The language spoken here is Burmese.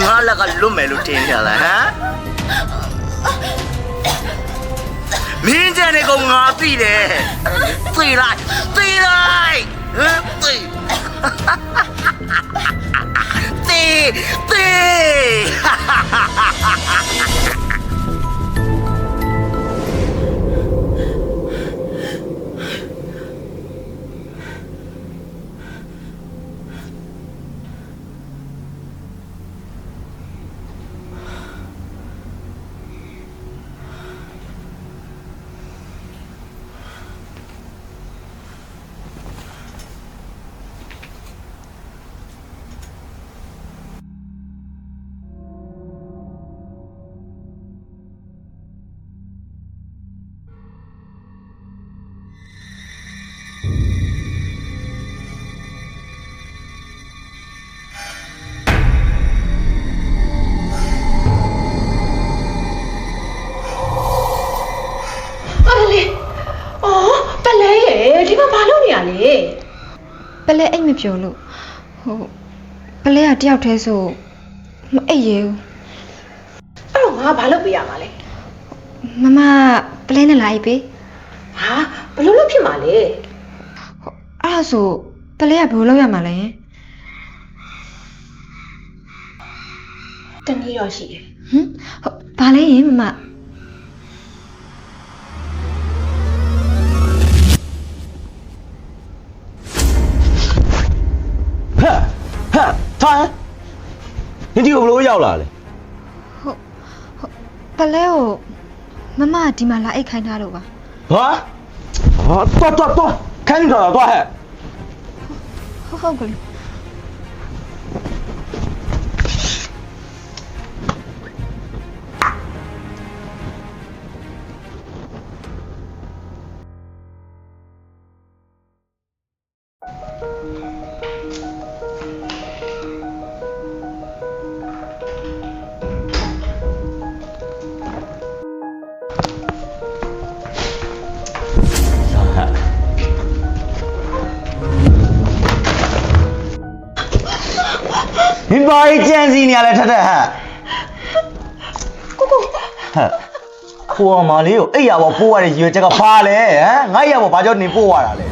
ငါလက်ကလွတ်မယ်လို့ထင်ကြလားဟမ်မင်းကြတဲ့ကောင်ငါသိတယ်သိလိုက်သိလိုက်ဟမ်သိသိသိ ရဲ့ဒီမှာဘာလုပ်နေရလဲပလဲအိတ်မပျော်လို့ဟိုပလဲကတယောက်တည်းဆိုမအိတ်ရဘူးအဲ့တော့ငါဘာလုပ်ပေးရမှာလဲမမပလဲနဲ့လာအိတ်ပေးဟာဘယ်လိုလုပ်ဖြစ်မှာလဲအဲ့ဒါဆိုပလဲကဘယ်လိုလုပ်ရမှာလဲယင်တနည်းတော့ရှိတယ်ဟမ်ဟုတ်ဘာလဲယင်မမ ဟဲ့ထိုင်你ဒီကိုဘလို့ရောက်လာလဲဟုတ်ဟုတ်ပလဲကိုမမကဒီမှာလာအိတ်ခိုင်းထားလို့ပါဟာဟာတော်တော်တော်ခိုင်းတော်တော်ဟဲ့ဟုတ်ဟုတ်ကလေး ဒီပါကြီးကြံစီနေရလဲထက်ထက်ဟဲ့ကိုကိုဟဲ့ကိုအမလေးကိုအိပ်ရပေါ်ပိုးရတဲ့ရွေချက်ကဘာလဲဟမ်ငါအိပ်ရပေါ်ဘာကြောင့်နေပို့ရတာလဲ